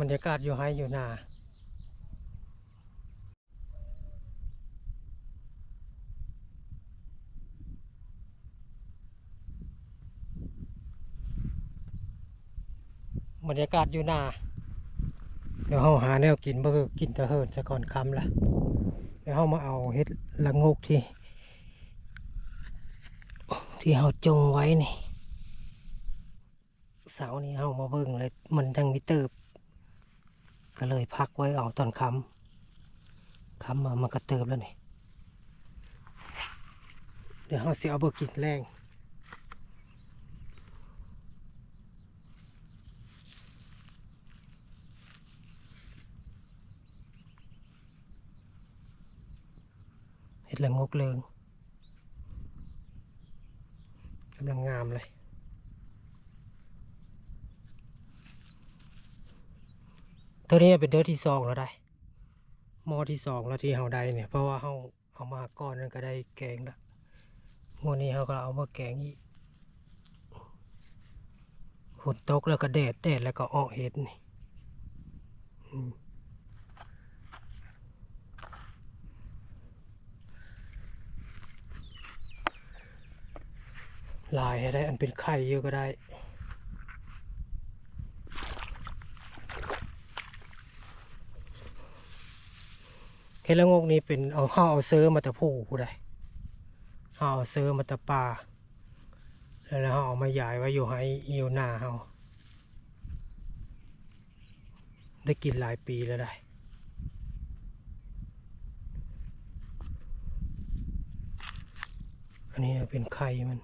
บรรยากาศอยู่ไฮอยู่นาบรรยากาศอยู่นาเดี๋ยวเราหาแนวกินบ่คือกินตะเฮินซะก่อนคำละเดี๋ยวเรามาเอาเฮ็ดละงกที่ ที่เราจงไว้นี่เสานี้เอามาเบิ่งเลยมันดังมิเติบ ก็เลยพักไว้เอาตอนค้ำค้ำมามันก็เติบแล้วนี่เดี๋ยวเราเสิเอาเบิกกินแรงเห็ดละงกเลิงกำลังงามเลย ตัวนี้เป็นเดือที่สองแล้วได้หมอที่สองแล้วที่เฮาได้เนี่ย เพราะว่าเฮาเอามาก่อนนั้นก็ได้แกงละงวดนี้เฮาก็เอามาแกงอีกฝนตกแล้วก็แดดแดดแล้วก็ออกเห็ดนี่ลายให้ได้อันเป็นไข่เยอะก็ได้ ห็ดละงกนี้เป็นเอาห้าเอาเซอร์มาแตะผู้ผู้ใดห้าเอาเซอร์มาแตะปลาแล้วเราเอมาย้ายไว้อยู่ให้อยู่หน้าเฮาได้กินหลายปีแล้วได้อันนี้เป็นไข่มัน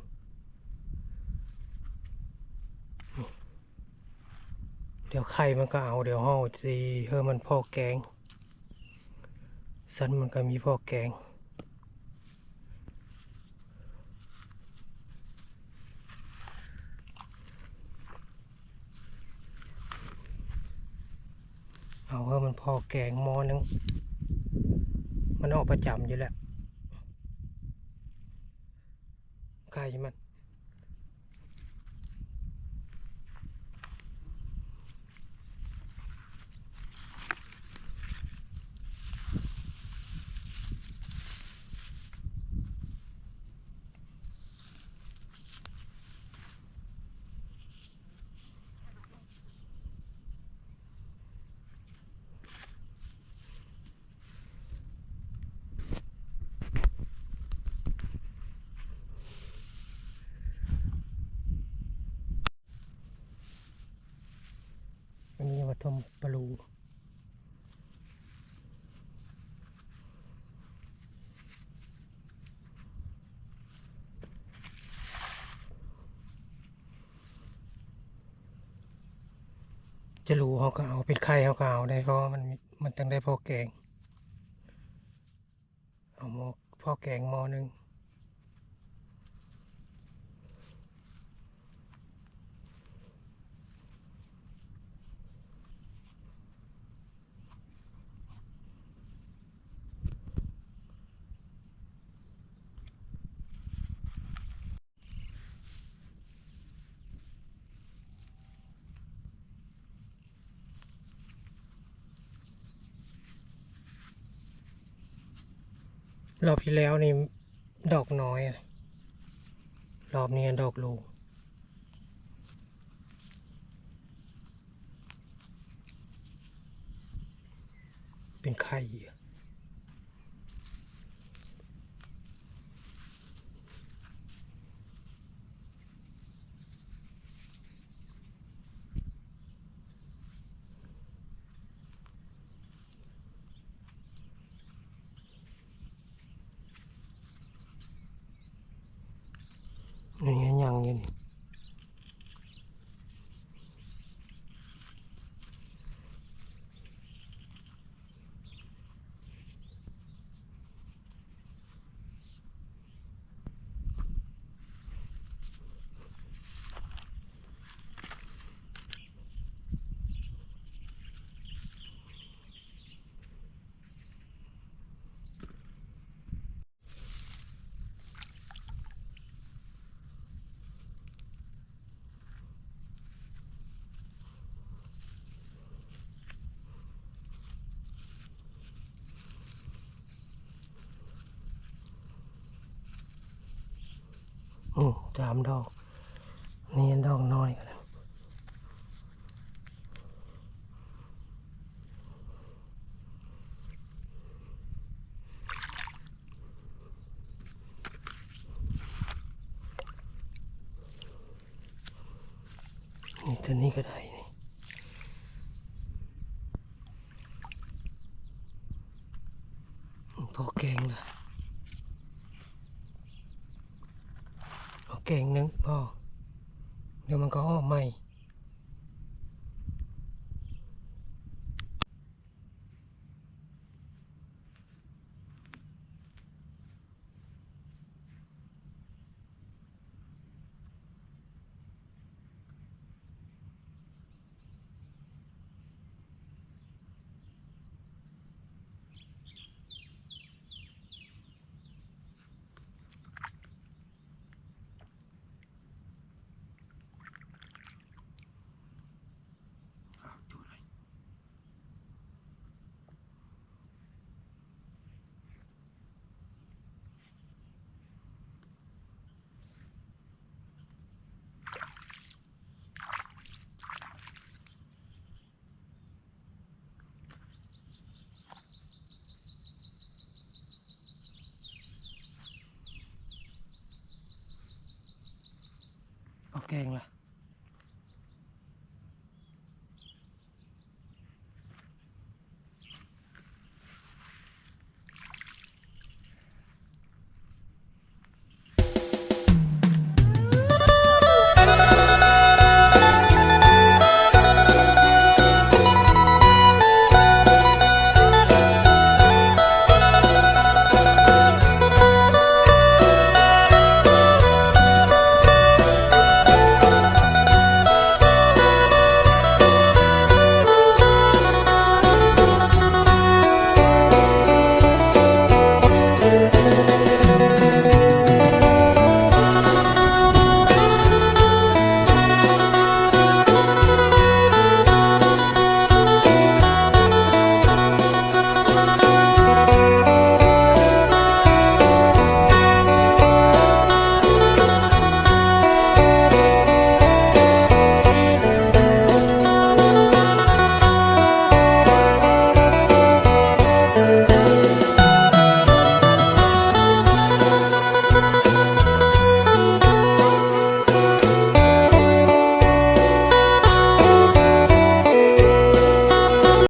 เดี๋ยวไข่มันก็เอาเดี๋ยวห่อสีเฮ้มันพอแกง สันมันก็มีพอแกง เอาเพื่อมันพอแกงมอนึง มันออกประจำอยู่แล้วไก่มัน วัดทมปลูจะรู้เขาก็เอาเป็นไข่เขาก็เอาได้เพราะมันมันต้องได้พอแกง เอาหมอพอแกงหมอหนึ่ง รอบที่แล้วนี่ดอกน้อย รอบนี้ดอกลูกเป็นไข่อะนี่ยังอยู่นี่ อืม สามดอก นี่ดอกน้อยกันนะนี่ตัวนี้ก็ได้นี่พอแกงละเอา แก่งหนึงพอเดี๋ยวมันก็อ้อมใหม่ แกงละ